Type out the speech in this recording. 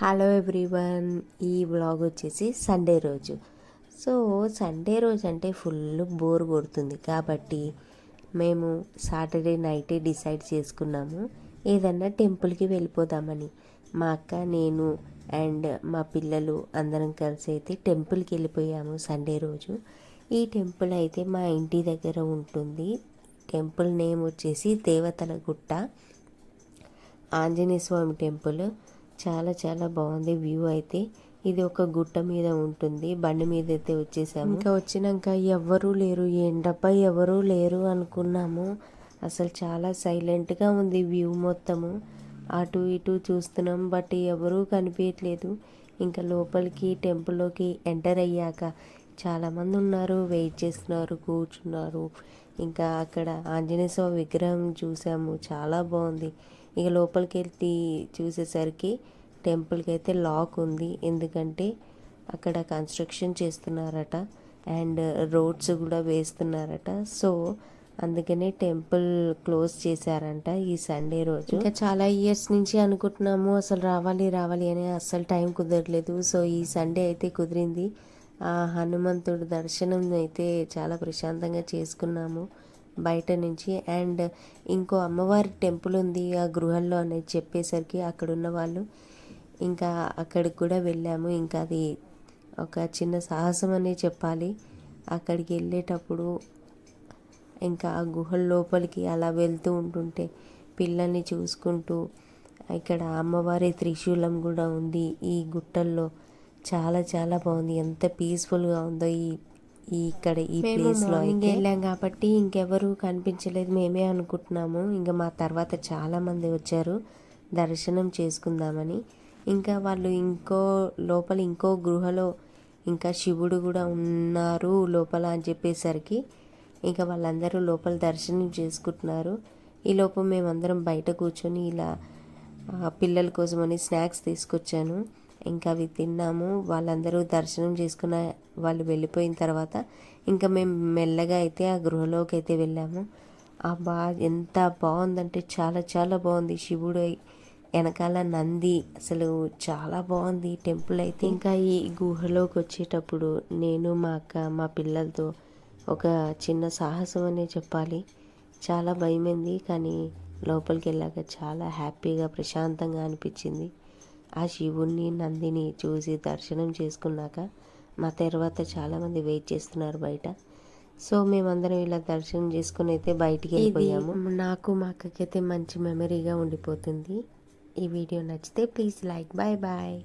Hello everyone ఈ blog వచ్చేసి Sunday రోజు. సో సండే రోజు అంటే ఫుల్ బోర్ కొడుతుంది కాబట్టి మేము సాటర్డే నైటే డిసైడ్ చేసుకున్నాము. ఏదన్నా టెంపుల్కి వెళ్ళిపోదామని. మా అక్క నేను అండ్ మా పిల్లలు అందరం కలిసి అయితే టెంపుల్కి వెళ్ళిపోయాము సండే రోజు. ఈ టెంపుల్ అయితే మా ఇంటి దగ్గర ఉంటుంది. టెంపుల్ నేమ్ వచ్చేసి దేవతల గుట్ట. ఆంజనేయ స్వామి టెంపుల్ చాలా చాలా బాగుంది వ్యూ అయితే. ఇది ఒక గుట్ట మీద ఉంటుంది. బండి మీద అయితే వచ్చేసాము. ఇంకా వచ్చినాక ఎవ్వరూ లేరు. ఎండపై ఎవరూ లేరు అనుకున్నాము. అసలు చాలా సైలెంట్గా ఉంది వ్యూ మొత్తము. అటు ఇటు చూస్తున్నాం బట్ ఎవరూ కనిపించట్లేదు. ఇంకా లోపలికి టెంపుల్లోకి ఎంటర్ అయ్యాక చాలామంది ఉన్నారు వెయిట్ చేస్తున్నారు కూర్చున్నారు. ఇంకా అక్కడ ఆంజనేయ స్వామి విగ్రహం చూసాము చాలా బాగుంది. ఇక లోపలికి వెళ్ళి చూసేసరికి టెంపుల్కి అయితే లాక్ ఉంది. ఎందుకంటే అక్కడ కన్స్ట్రక్షన్ చేస్తున్నారట అండ్ రోడ్స్ కూడా వేస్తున్నారట. సో అందుకనే టెంపుల్ క్లోజ్ చేశారంట ఈ సండే రోజు. ఇంకా చాలా ఇయర్స్ నుంచి అనుకుంటున్నాము అసలు రావాలి రావాలి అని అస్సలు టైం కుదరలేదు. సో ఈ సండే అయితే కుదిరింది. ఆ హనుమంతుడు దర్శనం అయితే చాలా ప్రశాంతంగా చేసుకున్నాము బయట నుంచి. అండ్ ఇంకో అమ్మవారి టెంపుల్ ఉంది ఆ గృహంలో అనేది చెప్పేసరికి అక్కడ ఉన్న వాళ్ళు. ఇంకా అక్కడికి కూడా వెళ్ళాము. ఇంకా అది ఒక చిన్న సాహసం అనే చెప్పాలి. అక్కడికి వెళ్ళేటప్పుడు ఇంకా ఆ గుహల లోపలికి అలా వెళ్తూ ఉంటుంటే పిల్లల్ని చూసుకుంటూ ఇక్కడ అమ్మవారి త్రిశూలం కూడా ఉంది ఈ గుట్టల్లో. చాలా చాలా బాగుంది. ఎంత పీస్ఫుల్గా ఉందో ఈ ఇక్కడ ఈ ప్లేస్లో వెళ్ళాం కాబట్టి ఇంకెవరు కనిపించలేదు. మేమే అనుకుంటున్నాము. ఇంకా మా తర్వాత చాలామంది వచ్చారు. దర్శనం చేసుకుందామని. ఇంకా వాళ్ళు ఇంకో లోపల ఇంకో గృహలో ఇంకా శివుడు కూడా ఉన్నారు లోపల అని చెప్పేసరికి ఇంకా వాళ్ళందరూ లోపల దర్శనం చేసుకుంటున్నారు. ఈ లోపల మేమందరం బయట కూర్చొని ఇలా పిల్లల కోసమని స్నాక్స్ తీసుకొచ్చాను. ఇంకా అవి తిన్నాము. వాళ్ళందరూ దర్శనం చేసుకున్న వాళ్ళు వెళ్ళిపోయిన తర్వాత ఇంకా మేము మెల్లగా అయితే ఆ గృహలోకి అయితే వెళ్ళాము. ఆ బా ఎంత బాగుందంటే చాలా చాలా బాగుంది. శివుడు వెనకాల నంది అసలు చాలా బాగుంది. టెంపుల్ అయితే ఇంకా ఈ గుహలోకి వచ్చేటప్పుడు నేను మా అక్క మా పిల్లలతో ఒక చిన్న సాహసం అనే చెప్పాలి. చాలా భయమైంది కానీ లోపలికి వెళ్ళాక చాలా హ్యాపీగా ప్రశాంతంగా అనిపించింది. ఆ శివుణ్ణి నందిని చూసి దర్శనం చేసుకున్నాక మా తర్వాత చాలామంది వెయిట్ చేస్తున్నారు బయట. సో మేమందరం ఇలా దర్శనం చేసుకుని అయితే బయటికి వెళ్ళిపోయాము. నాకు మా అక్కకైతే మంచి మెమరీగా ఉండిపోతుంది. ఈ వీడియో నచ్చితే ప్లీజ్ లైక్ బాయ్ బాయ్.